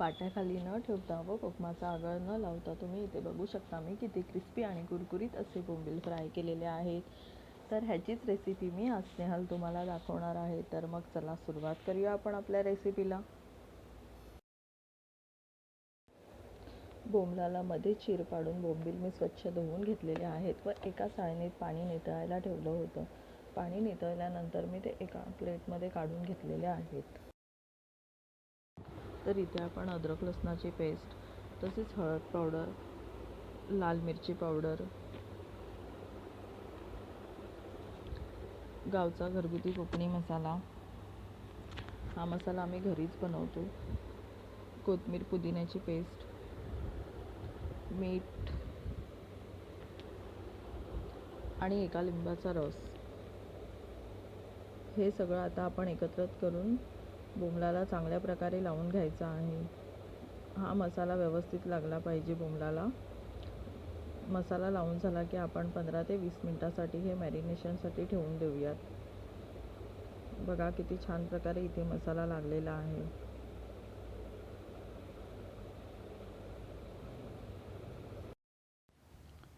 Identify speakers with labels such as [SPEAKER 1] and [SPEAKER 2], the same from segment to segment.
[SPEAKER 1] पाट्याखाली न ठेवता व उपमाचा आगळ न लावता तुम्ही इथे बघू शकता. मी किती क्रिस्पी आणि कुरकुरीत असे बोंबील फ्राय केलेले आहेत. तर ह्याचीच रेसिपी मी आज स्नेहल तुम्हाला दाखवणार आहे. तर मग चला सुरुवात करूया आपण आपल्या रेसिपीला बोंबलाला मध्ये चीर पाडून बोंबील मी स्वच्छ धुवून घेतलेले आहेत व एका साळणीत पाणी नितळायला ठेवलं होतं. पाणी नितळल्यानंतर मी ते एका प्लेटमध्ये काढून घेतलेले आहेत. तर इथे आपण अद्रक लसणाची पेस्ट तसेच हळद पावडर लाल मिरची पावडर गावचा घरगुती कोकणी मसाला. हा मसाला आम्ही घरीच बनवतो. कोथमीर पुदिन्याची पेस्ट मीठ आणि एका लिंबाचा रस. हे सगळं आता आपण एकत्रित करून बोंबलाला चांगल्या प्रकारे लावून घ्यायचा आहे. हा मसाला व्यवस्थित लागला पाहिजे बोंबलाला. मसाला लावून झाला की आपण पंधरा ते वीस मिनटासाठी हे मॅरिनेशनसाठी ठेवून देऊयात. बघा किती छान प्रकारे इथे मसाला लागलेला आहे.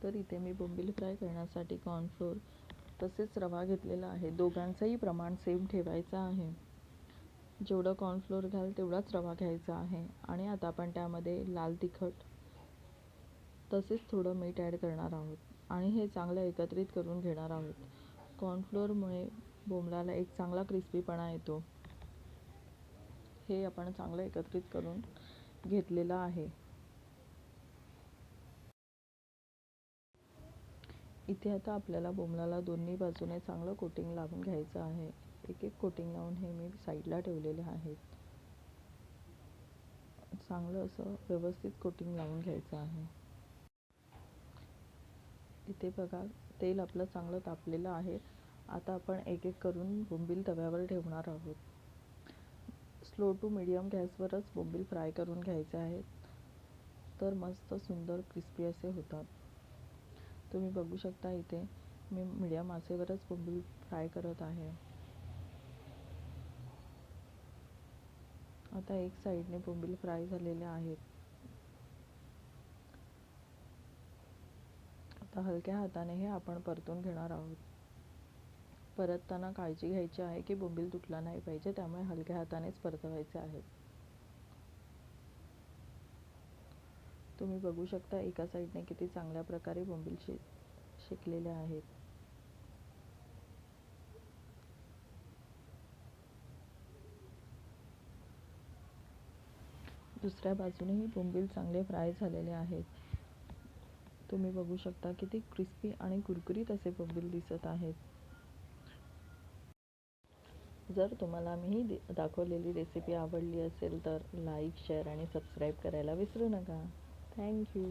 [SPEAKER 1] तर इथे मी बोंबील फ्राय करण्यासाठी कॉर्नफ्लोअर तसेच रवा घेतलेला आहे. दोघांचंही प्रमाण सेम ठेवायचं आहे. जेवढं कॉर्नफ्लोअर घ्याल तेवढाच रवा घ्यायचा आहे. आणि आता आपण त्यामध्ये लाल तिखट तसेच थोडं मीठ ॲड करणार आहोत. आणि हे चांगलं एकत्रित करून घेणार आहोत. कॉर्नफ्लोअरमुळे बोंबलाला एक चांगला क्रिस्पीपणा येतो. हे आपण चांगलं एकत्रित करून घेतलेलं आहे. इथे आता आपल्याला बोंबलाला दोन्ही बाजूने चांगलं कोटिंग लावून घ्यायचं आहे. एक एक कोटिंग लावून हे मी साईडला ठेवलेले आहेत. चांगलं असं व्यवस्थित कोटिंग लावून घ्यायचं आहे. इथे बघा तेल आपलं चांगलं तापलेलं आहे. आता आपण एक एक करून बोंबील तव्यावर ठेवणार आहोत. स्लो टू मिडियम गॅसवरच बोंबील फ्राय करून घ्यायचे आहेत. तर मस्त सुंदर क्रिस्पी असे होतात. तुम्ही बघू शकता इथे मी मीडियम आचेवरच बोंबील फ्राय करत आहे. आता एक साईडने बोंबील फ्राय झालेले आहेत. आता हलक्या हाताने हे आपण परतून घेणार आहोत. परतताना काळजी घ्यायची आहे की बोंबील तुटला नाही पाहिजे त्यामुळे हलक्या हातानेच परतवायचे आहेत तुम्ही बघू शकता एका साईडने किती चांगल्या प्रकारे बोंबील शे शेकलेले आहेत. दुसऱ्या बाजूनेही बोंबील चांगले फ्राय झालेले आहेत. तुम्ही बघू शकता किती क्रिस्पी आणि कुरकुरीत असे बोंबील दिसत आहेत. जर तुम्हाला मी ही दाखवलेली रेसिपी आवडली असेल तर लाईक शेअर आणि सबस्क्राईब करायला विसरू नका. थँक्यू